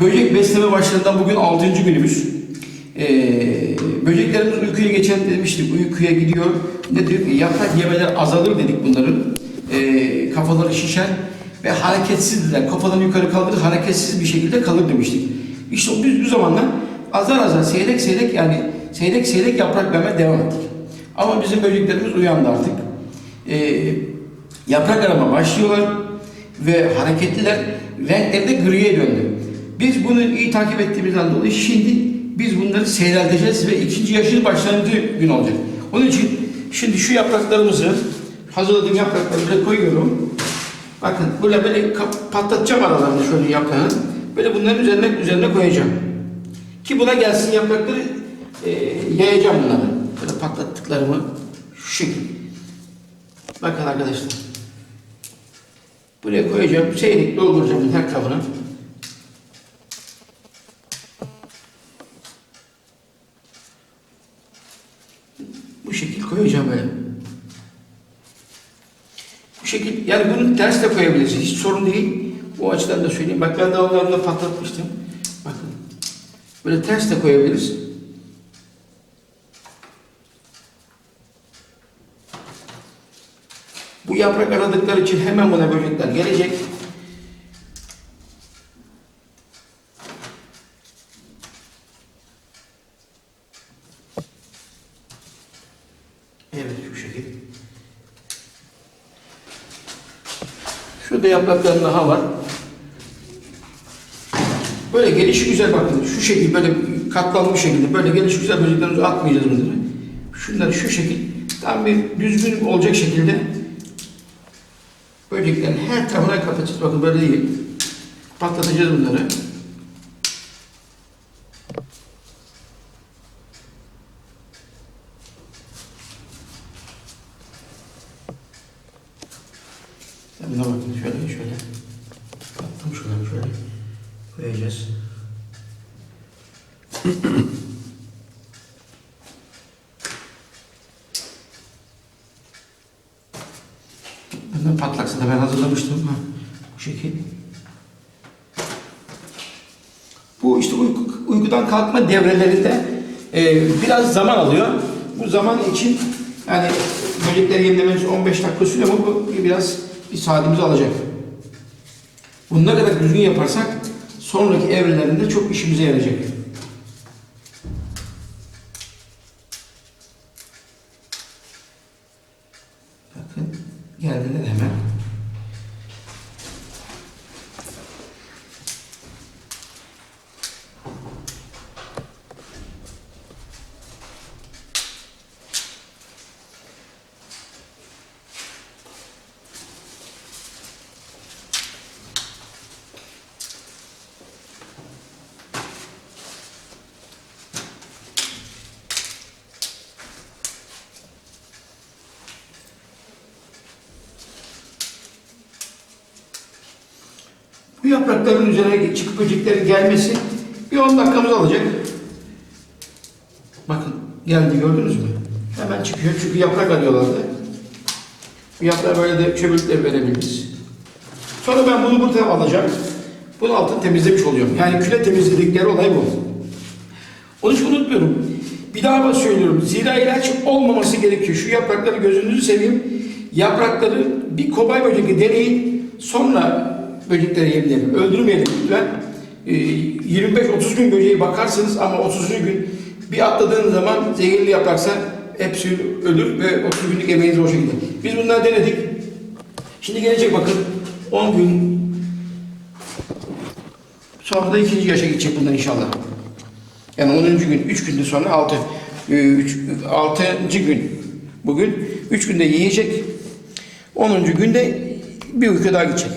Böcek besleme başlarından bugün 6. günümüz. Ee, böceklerimiz uykuya geçen demiştik, uykuya gidiyor. Ne diyor? Yaprak yemeler azalır dedik bunların. Ee, kafaları şişer ve hareketsizler. Kafalarını yukarı kaldırır, hareketsiz bir şekilde kalır demiştik. İşte biz bu zamanlar azar azar, seyrek seyrek yani seyrek seyrek yaprak vermeye devam ettik. Ama bizim böceklerimiz uyandı artık. Ee, yaprak arama başlıyorlar ve hareketliler. Renkleri de griye döndü. Biz bunu iyi takip ettiğimizden dolayı şimdi biz bunları seyrelteceğiz ve ikinci yaşın başlangıcı gün olacak. Onun için şimdi şu yapraklarımızı hazırladığım yaprakları buraya koyuyorum. Bakın böyle böyle patlatacağım aralarını şöyle yaprağın. Böyle bunların üzerine üzerine koyacağım. Ki buna gelsin yaprakları e, yayacağım bunları. Böyle patlattıklarımı şu şekilde. Bakın arkadaşlar. Buraya koyacağım. Seyrek dolduracağım her kabına. Koyacağım böyle. Bu şekil, yani bunu ters de koyabilirsiniz. Hiç sorun değil. O açıdan da söyleyeyim. Bak ben de onlarla patlatmıştım. Bakın. Böyle ters de koyabiliriz. Bu yaprak aradıkları için hemen buna böcekler gelecek. Evet şu şekilde. Şurada yaprakların daha var. Böyle gelişi güzel bakın. Şu şekil böyle katlanmış şekilde böyle gelişi güzel böceklerimizi atmayacağız bunları. Şunları şu şekil tam bir düzgün olacak şekilde böceklerin her tarafına kapatacağız. Bakın böyle değil. Patlatacağız bunları. Buna bakın şöyle şöyle. Attım şuradan şöyle. Koyacağız. Benden patlaksa da ben hazırlamıştım. Ha, bu şekil. Bu işte uyku, uykudan kalkma devrelerinde e, biraz zaman alıyor. Bu zaman için yani böcekleri yemlememiz 15 dakika sürüyor ama bu biraz bir saatimizi alacak. Bunu ne kadar düzgün yaparsak sonraki evrelerinde çok işimize yarayacak. Bakın geldiler hemen. Bu yaprakların üzerine çıkıp böceklerin gelmesi bir 10 dakikamız alacak. Bakın geldi gördünüz mü? Hemen çıkıyor çünkü yaprak arıyorlardı. Bu yaprağı böyle de çöbükle verebiliriz. Sonra ben bunu burada alacağım. Bunun altını temizlemiş oluyorum. Yani küle temizledikleri olay bu. Onu hiç unutmuyorum. Bir daha söylüyorum. Zira ilaç olmaması gerekiyor. Şu yaprakları gözünüzü seveyim. Yaprakları bir kobay böceği deneyin. Sonra böcekleri yemleyelim. Öldürmeyelim lütfen. Ee, 25-30 gün böceği bakarsınız ama 30. gün bir atladığınız zaman zehirli yapraksa hepsi ölür ve 30 günlük emeğiniz boşa gider. Biz bunları denedik. Şimdi gelecek bakın 10 gün sonra da ikinci yaşa gidecek bunlar inşallah. Yani 10. gün, 3 günde sonra 6. 3, 6. gün bugün. 3 günde yiyecek. 10. günde bir uyku daha gidecek.